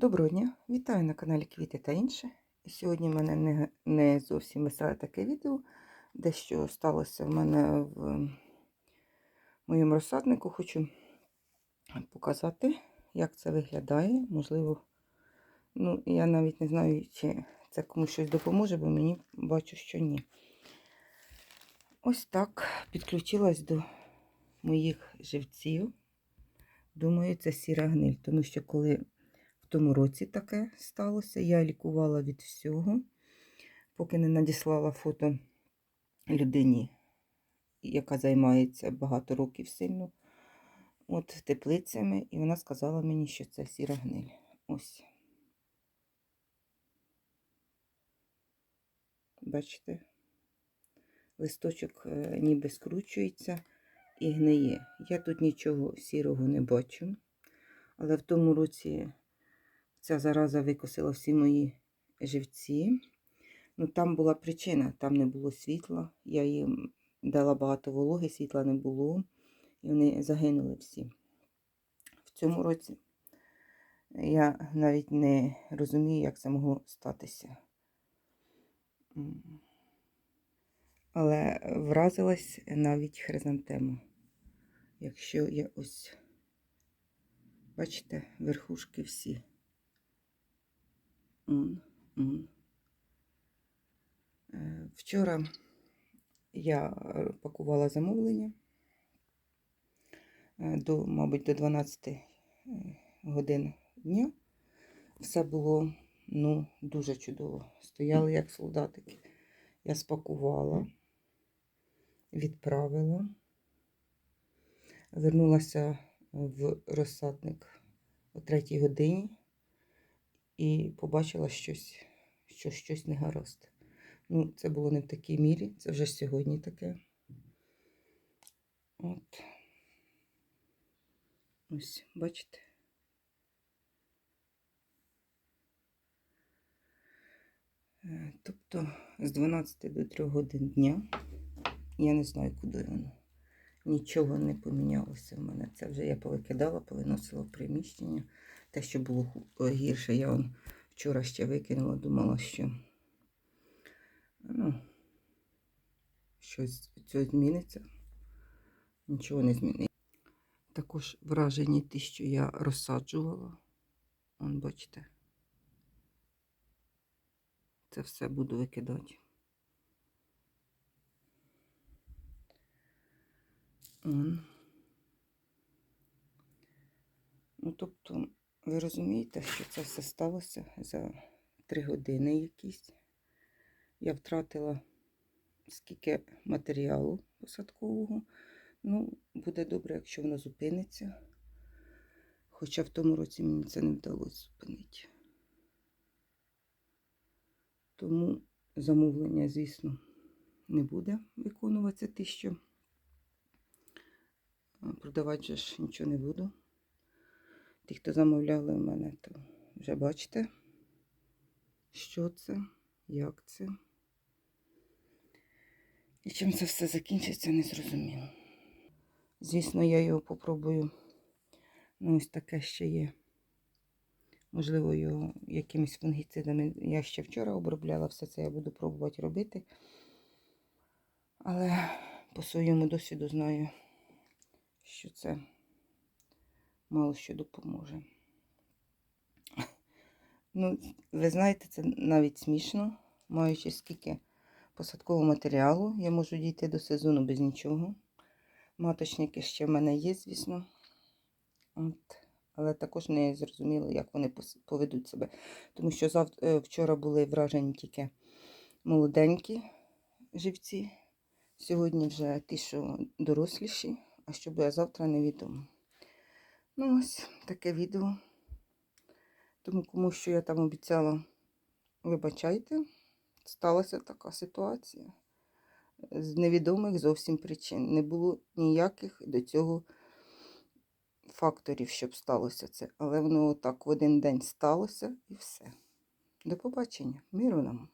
Доброго дня! Вітаю на каналі Квіти та інше. Сьогодні в мене не, не зовсім веселе таке відео. Дещо сталося в мене в моєму розсаднику. Хочу показати, як це виглядає. Можливо, ну, я навіть не знаю, чи це комусь щось допоможе, бо мені бачу, що ні. Ось так підключилась до моїх живців. Думаю, це сіра гниль, тому що коли тому році таке сталося, я лікувала від всього, поки не надіслала фото людині, яка займається багато років сильно от теплицями, і вона сказала мені, що це сіра гниль. Ось. Бачите? Листочок е, ніби скручується і гниє. Я тут нічого сірого не бачу, але в тому році ця зараза викосила всі мої живці. Ну, там була причина, там не було світла. Я їм дала багато вологи, світла не було, і вони загинули всі. В цьому році я навіть не розумію, як це могло статися. Але вразилась навіть хризантема. Якщо я ось, бачите, верхушки всі. Е, Вчора я пакувала замовлення е, до, мабуть, до 12 е, годин дня. Все було ну, дуже чудово. Стояли як солдатики. Я спакувала, відправила, вернулася в розсадник о третій годині і побачила щось, що щось не гаразд. Ну, це було не в такій мірі, це вже сьогодні таке. От. Ось, бачите? Е, Тобто з 12 до 3 годин дня я не знаю, куди воно. Нічого не помінялося в мене. Це вже я повикидала, повиносила приміщення. Те, що було е, гірше, я он вчора ще викинула, думала, що ну, щось цього зміниться. Нічого не зміниться. Також вражені ті, що я розсаджувала. Вон, бачите. Це все буду викидати. Он. Ну, тобто, ви розумієте, що це все сталося за три години якісь. Я втратила скільки матеріалу посадкового. Ну, буде добре, якщо воно зупиниться. Хоча в тому році мені це не вдалося зупинити. Тому замовлення, звісно, не буде виконуватися ті, що продавати ж нічого не буду. Ті, хто замовляли в мене, то вже бачите, що це, як це. І чим це все закінчиться, не зрозуміло. Звісно, я його попробую. Ну, ось таке ще є. Можливо, його якимись фунгіцидами. Я ще вчора обробляла все це, я буду пробувати робити. Але по своєму досвіду знаю, що це мало що допоможе. Ну, ви знаєте, це навіть смішно, маючи скільки посадкового матеріалу, я можу дійти до сезону без нічого. Маточники ще в мене є, звісно. От. Але також не зрозуміло, як вони поведуть себе. Тому що зав... е, вчора були вражені тільки молоденькі живці. Сьогодні вже ті, що доросліші, а що буде завтра, невідомо. Ну, ось таке відео. Тому кому що я там обіцяла, вибачайте, сталася така ситуація. З невідомих зовсім причин. Не було ніяких до цього факторів, щоб сталося це. Але воно так в один день сталося і все. До побачення. Миру нам.